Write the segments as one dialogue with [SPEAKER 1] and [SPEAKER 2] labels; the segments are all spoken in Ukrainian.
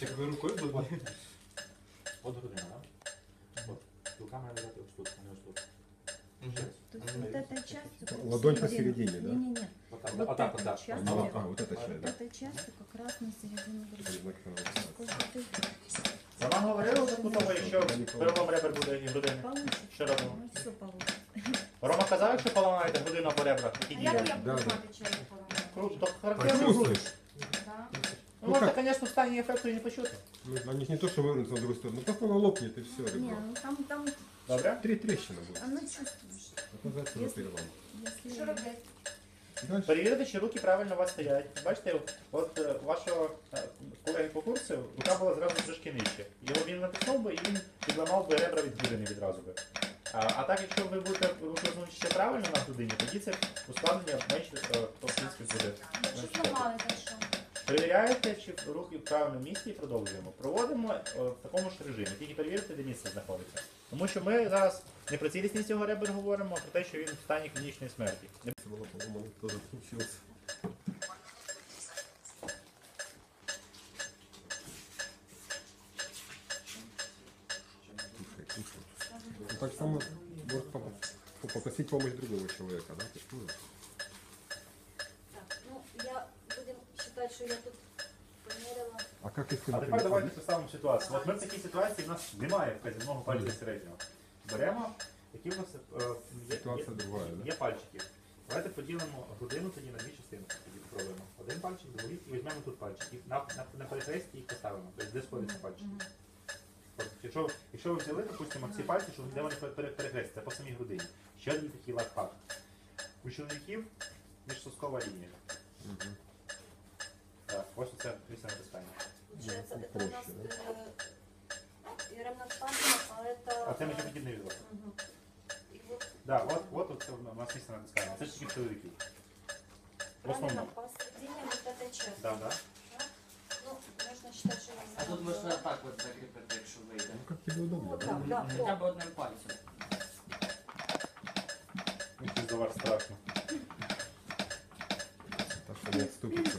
[SPEAKER 1] Як ви рукою
[SPEAKER 2] От,
[SPEAKER 1] буде?
[SPEAKER 2] от грудина, да? От. Рука має лежати ось тут, а не ось тут.
[SPEAKER 3] То есть вот этой частью...
[SPEAKER 4] Ладонь посередине, да?
[SPEAKER 3] Не-не-не.
[SPEAKER 2] Отак,
[SPEAKER 3] Вот
[SPEAKER 2] отак,
[SPEAKER 3] этой
[SPEAKER 2] отак.
[SPEAKER 3] частью,
[SPEAKER 4] А,
[SPEAKER 2] Отак.
[SPEAKER 4] а, вот это
[SPEAKER 3] вот
[SPEAKER 4] часть, да?
[SPEAKER 3] этой частью как раз на середину груди. Сколько ты
[SPEAKER 2] Я вам говорив випадково, якщо перелом ребер буде і грудини.
[SPEAKER 3] получишь?
[SPEAKER 2] Що робимо?
[SPEAKER 3] Ну, все получится.
[SPEAKER 2] Рома казав, якщо поламаєте грудину або ребра, які
[SPEAKER 5] А як
[SPEAKER 2] діє?
[SPEAKER 5] я
[SPEAKER 4] Да,
[SPEAKER 5] буду
[SPEAKER 4] да.
[SPEAKER 5] знати, чи я поламала?
[SPEAKER 2] Круто, то характерно.
[SPEAKER 4] Почувствуешь?
[SPEAKER 5] Да.
[SPEAKER 2] Ну, можна, звісно, в стані ефекту і не почути.
[SPEAKER 4] Ну, они ж не то, что вывернутся в другую сторону, просто оно лопнет и все.
[SPEAKER 3] Не, ну там, там
[SPEAKER 2] Добре?
[SPEAKER 4] Три трещины будет.
[SPEAKER 3] оно чувствуешь.
[SPEAKER 4] Это называется
[SPEAKER 3] Если-
[SPEAKER 4] перелом.
[SPEAKER 3] Если...
[SPEAKER 5] Що робити?
[SPEAKER 4] Дальше.
[SPEAKER 2] Перевірити, чи руки правильно у вас стоять. Бачите, от е, у вашого е, колеги по курсу рука була зразу трошки нижче. Його він натиснув би і він підламав би ребра від грудини відразу би. А, а так, якщо ви будете виконувати ще правильно на грудині, тоді це ускладнення менше е, то, в принципі, буде.
[SPEAKER 5] Якщо зламали, то що?
[SPEAKER 2] Перевіряєте, чи руки в правильному місці і продовжуємо. Проводимо е, в такому ж режимі, тільки перевірте, де місце знаходиться. Тому що ми зараз не про цілісність цього ребер говоримо, а про те, що він в стані клінічної смерті.
[SPEAKER 4] Ну, так само может поп- попросить помощь другого человека, да? То есть, ну,
[SPEAKER 5] Так, ну я будемо вважати, що я тут поміряла.
[SPEAKER 4] А как если,
[SPEAKER 2] А тепер давайте представимо ситуацію. От ми в такій ситуації, в нас немає вказівного пальця середнього. Беремо, які в нас е, є,
[SPEAKER 4] Ситуація
[SPEAKER 2] є,
[SPEAKER 4] да?
[SPEAKER 2] є пальчики. Давайте поділимо годину тоді на дві частини. Тоді спробуємо. Один пальчик, другий, і візьмемо тут пальчик. І на, на, на перехресті їх поставимо. Тобто де сходяться пальчики. От, якщо, якщо ви взяли, допустимо, ці пальці, що де вони пере- перехрестяться по самій грудині. Ще один такий лайфхак. У чоловіків міжсоскова лінія.
[SPEAKER 4] Мгм.
[SPEAKER 2] Так, ось це після натискання.
[SPEAKER 5] Получается,
[SPEAKER 4] Ну,
[SPEAKER 5] это у нас
[SPEAKER 4] проще,
[SPEAKER 5] э, ремнастантно, а это...
[SPEAKER 2] А це мечоподібний відос.
[SPEAKER 5] Мгм. І от
[SPEAKER 2] Да, от, от, от це у нас місце натискання. Це ж тільки чоловіків. В
[SPEAKER 5] правильно,
[SPEAKER 2] основному.
[SPEAKER 5] посередине вот этой части.
[SPEAKER 2] Да, да.
[SPEAKER 5] Ну, можна считать, що я
[SPEAKER 6] А тут можна
[SPEAKER 5] зробила.
[SPEAKER 6] так от закріпити, якщо вийде.
[SPEAKER 4] Ну, как тебе удобно,
[SPEAKER 5] Вот
[SPEAKER 4] да?
[SPEAKER 5] так, да.
[SPEAKER 6] Хоча
[SPEAKER 5] о.
[SPEAKER 6] б одним пальцем.
[SPEAKER 2] Мені за вас страшно.
[SPEAKER 4] Так что не отступится.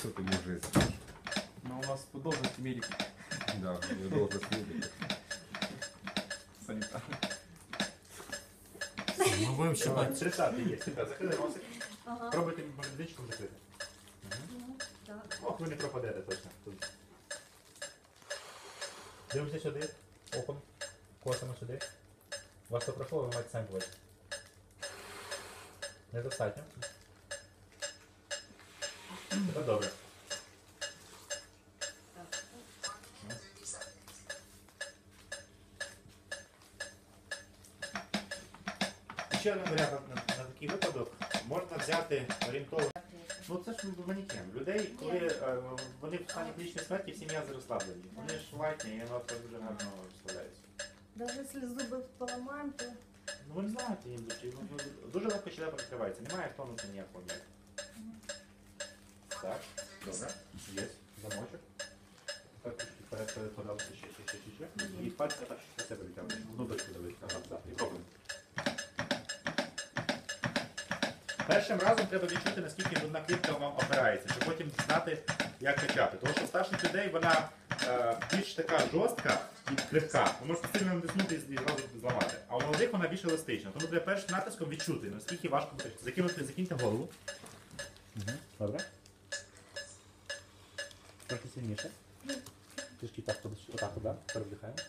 [SPEAKER 4] Спасет ему жизнь.
[SPEAKER 1] Ну, у нас по должности медик
[SPEAKER 4] Да, не должен следить.
[SPEAKER 1] санитар.
[SPEAKER 7] Мы будем
[SPEAKER 2] Давай, 30 є. Ребят, закрили носик.
[SPEAKER 5] Ага.
[SPEAKER 2] Пробуйте медичком закрити.
[SPEAKER 5] Ну, так.
[SPEAKER 2] Ох, ви не пропадете точно. Тут. Дивимося сюди. Оком. Косимо сюди. У вас то пройшло, ви маєте самі побачити. Недостатньо. Тепер добре. Ще один варіант на, на, на такий випадок. Можна взяти орієнтовно. Ну це ж манікен. Людей, коли е, вони в стані клінічної смерті, всі м'язи розслаблені. Вони ж ватні, і воно так дуже гарно розслабляється.
[SPEAKER 3] Даже если зубы поломаем, то
[SPEAKER 2] Ну ви не знаєте їм дуже, ну, ну, дуже легко щелепа відкривається. Немає тонути ніякого ніякого. Так, добре. Є. Замочок. Так, трішки вперед вперед ще, ще, ще, ще, ще. І пальці так до себе відтягнути. Внутрішку давити. Ага, так. І пробуємо. Першим разом треба відчути, наскільки грудна клітка вам опирається, щоб потім знати, як качати. Тому що в старших людей вона е, більш така жорстка і крихка. Ви можете сильно натиснути і зразу зламати. А у молодих вона більш еластична. Тому треба першим натиском відчути, наскільки важко буде. Закинути, закиньте голову. Добре. Трохи сильніше. Трішки так, отак, да? перевдихаємо.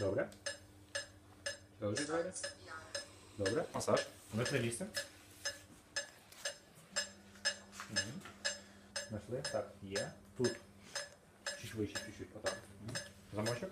[SPEAKER 2] Добре. Добре, давайте. Добре. Масаж. Знайшли місце. Знайшли. Так, є. Тут. Чуть вище, чуть-чуть. Отак. Замочок.